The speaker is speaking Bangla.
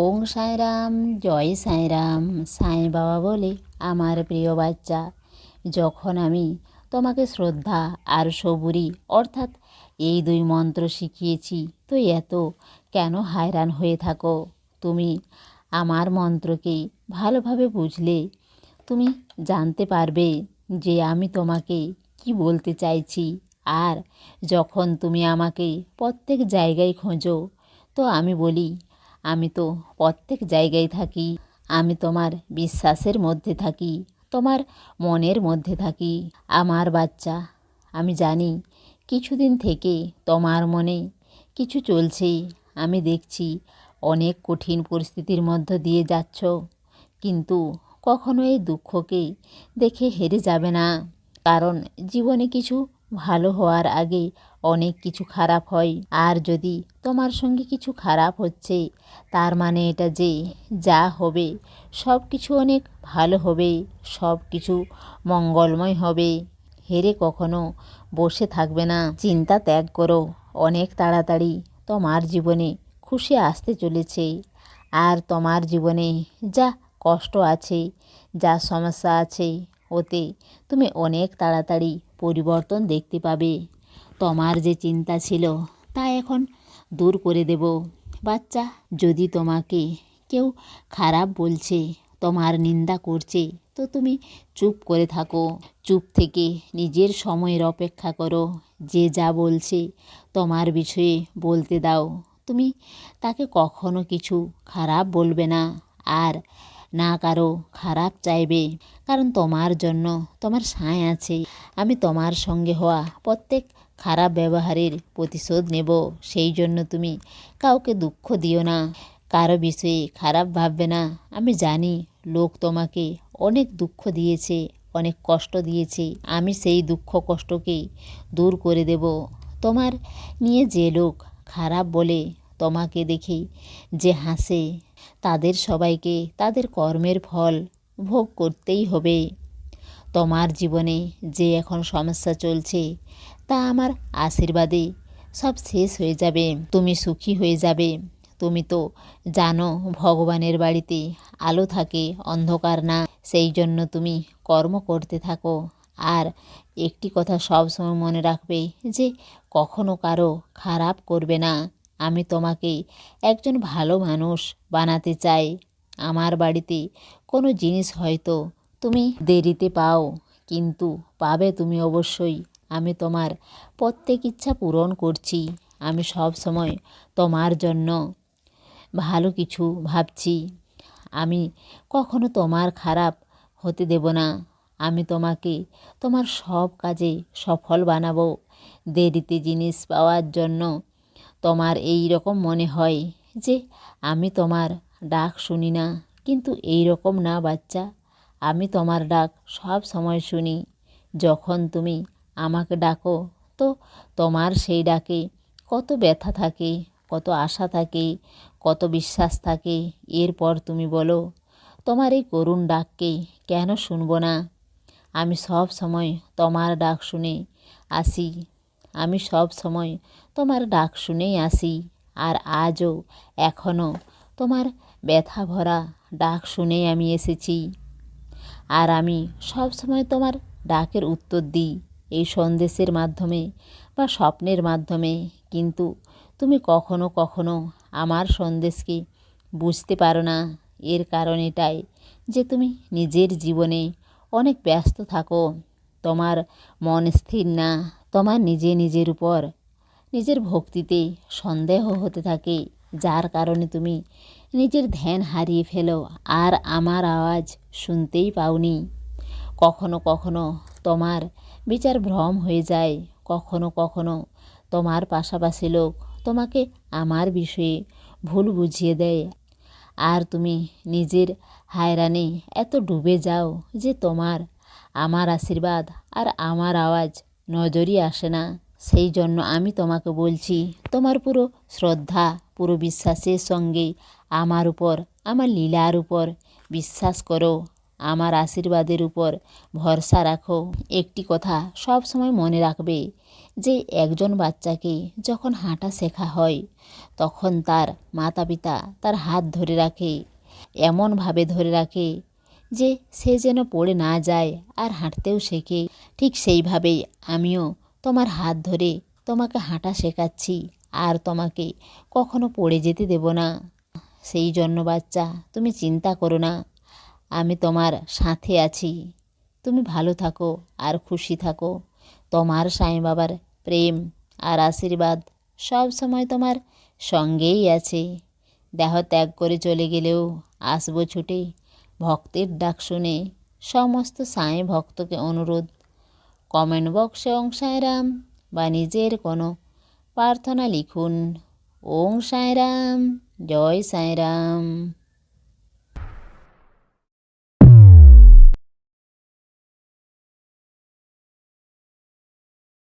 ওং সাঁইরাম জয় সাঁইরাম সাঁই বাবা বলে আমার প্রিয় বাচ্চা। যখন আমি তোমাকে শ্রদ্ধা আর সবুরি, অর্থাৎ এই দুই মন্ত্র শিখিয়েছি, তো এত কেন হায়রান হয়ে থাকো? তুমি আমার মন্ত্রকে ভালোভাবে বুঝলে, তুমি জানতে পারবে যে আমি তোমাকে কি বলতে চাইছি। আর যখন তুমি আমাকে প্রত্যেক জায়গায় খোঁজো, তো আমি বলি আমি তো প্রত্যেক জায়গায় থাকি, আমি তোমার বিশ্বাসের মধ্যে থাকি, তোমার মনের মধ্যে থাকি। আমার বাচ্চা, আমি জানি কিছুদিন থেকে তোমার মনে কিছু চলছে। আমি দেখছি অনেক কঠিন পরিস্থিতির মধ্য দিয়ে যাচ্ছ, কিন্তু কখনো এই দুঃখকে দেখে হেরে যাবে না। কারণ জীবনে কিছু ভালো হওয়ার আগে অনেক কিছু খারাপ হয়। আর যদি তোমার সঙ্গে কিছু খারাপ হচ্ছে, তার মানে এটা যে যা হবে সব কিছু অনেক ভালো হবে সব কিছু মঙ্গলময় হবে। হেরে কখনো বসে থাকবে না। চিন্তা ত্যাগ করো, অনেক তাড়াতাড়ি তোমার জীবনে খুশি আসতে চলেছে। আর তোমার জীবনে যা কষ্ট আছে, যা সমস্যা আছে ওতে তুমি অনেক তাড়াতাড়ি পরিবর্তন দেখতে পাবে। তোমার যে চিন্তা ছিল, তা এখন দূর করে দেব। বাচ্চা, যদি তোমাকে কেউ খারাপ বলছে, তোমার নিন্দা করছে, তো তুমি চুপ করে থাকো। চুপ থেকে নিজের সময়ের অপেক্ষা করো। যে যা বলছে, তোমার বিষয়ে বলতে দাও। তুমি তাকে কখনো কিছু খারাপ বলবে না। আর না কারও খারাপ চাইবে। কারণ তোমার জন্য তোমার সায় আছে। আমি তোমার সঙ্গে হওয়া প্রত্যেক খারাপ ব্যবহারের প্রতিশোধ নেব। সেই জন্য তুমি কাউকে দুঃখ দিও না। কারও বিষয়ে খারাপ ভাববে না। আমি জানি লোক তোমাকে অনেক দুঃখ দিয়েছে, অনেক কষ্ট দিয়েছে। আমি সেই দুঃখ কষ্টকে দূর করে দেব। তোমার নিয়ে যে লোক খারাপ বলে তোমাকে দেখে যে হাসে, তাদের সবাইকে তাদের কর্মের ফল ভোগ করতেই হবে। তোমার জীবনে যে এখন সমস্যা চলছে, তা আমার আশীর্বাদে সব শেষ হয়ে যাবে। তুমি সুখী হয়ে যাবে। তুমি তো জানো ভগবানের বাড়িতে আলো থাকে, অন্ধকার না। সেই জন্য তুমি কর্ম করতে থাকো। আর একটি কথা সবসময় মনে রাখবে যে কখনো কারও খারাপ করবে না। আমি তোমাকে একজন ভালো মানুষ বানাতে চাই। আমার বাড়িতে কোনো জিনিস হয়তো তুমি দেরিতে পাও, কিন্তু পাবে তুমি অবশ্যই। আমি তোমার প্রত্যেক ইচ্ছা পূরণ করছি। আমি সব সময় তোমার জন্য ভালো কিছু ভাবছি। আমি কখনো তোমার খারাপ হতে দেব না। আমি তোমাকে তোমার সব কাজে সফল বানাবো। দেরিতে জিনিস পাওয়ার জন্য তোমার এই রকম মনে হয় যে আমি তোমার ডাক শুনি না। কিন্তু এই রকম না বাচ্চা। আমি তোমার ডাক সব সময় শুনি। যখন তুমি আমাকে ডাকো, তো তোমার সেই ডাকে কত ব্যথা থাকে, কত আশা থাকে, কত বিশ্বাস থাকে। এরপর তুমি বলো, তোমার এই করুণ ডাককে কেন শুনব না? আমি সব সময় তোমার ডাক শুনে আসি। আমি সব সময় তোমার ডাক শুনেই আসি, আর আজও এখনও তোমার ব্যথা ভরা ডাক শুনেই আমি এসেছি। আর আমি সব সময় তোমার ডাকের উত্তর দিই, এই সন্দেশের মাধ্যমে বা স্বপ্নের মাধ্যমে। কিন্তু তুমি কখনো কখনো আমার সন্দেশকে বুঝতে পারো না। এর কারণ এটাই যে তুমি নিজের জীবনে অনেক ব্যস্ত থাকো, তোমার মন স্থির না তোমার নিজে নিজের উপর নিজের ভক্তিতে সন্দেহ হতে থাকে। যার কারণে তুমি নিজের ধ্যান হারিয়ে ফেলো, আর আমার আওয়াজ শুনতেই পাওনি। কখনো কখনো তোমার বিচার ভ্রম হয়ে যায়, কখনো কখনো তোমার পাশাপাশি লোক তোমাকে আমার বিষয়ে ভুল বুঝিয়ে দেয়। আর তুমি নিজের হায়রানে এত ডুবে যাও যে তোমার, আমার আশীর্বাদ আর আমার আওয়াজ নজরই আসে না। সেই জন্য আমি তোমাকে বলছি, তোমার পুরো শ্রদ্ধা, পুরো বিশ্বাসের সঙ্গে আমার উপর, আমার লীলার উপর বিশ্বাস করো। আমার আশীর্বাদের উপর ভরসা রাখো। একটি কথা সব সময় মনে রাখবে যে, একজন বাচ্চাকে যখন হাঁটা শেখা হয়, তখন তার মাতা পিতা তার হাত ধরে রাখে, এমনভাবে ধরে রাখে যে সে যেন পড়ে না যায় আর হাঁটতেও শেখে। ঠিক সেইভাবেই আমিও তোমার হাত ধরে তোমাকে হাঁটা শেখাচ্ছি, আর তোমাকে কখনো পড়ে যেতে দেব না। সেই জন্য বাচ্চা, তুমি চিন্তা করো না। আমি তোমার সাথে আছি। তুমি ভালো থাকো আর খুশি থাকো। তোমার সাই বাবার প্রেম আর আশীর্বাদ সব সময় তোমার সঙ্গেই আছে। দেহ ত্যাগ করে চলে গেলেও আসব ছুটে ভক্তের ডাক শুনে সমস্ত সাঁই ভক্তকে অনুরোধ। কমেন্ট বক্সে ওং সাঁয়রাম বা নিজের কোনো প্রার্থনা লিখুন। ওং সাঁয়রাম জয় সাঁয়রাম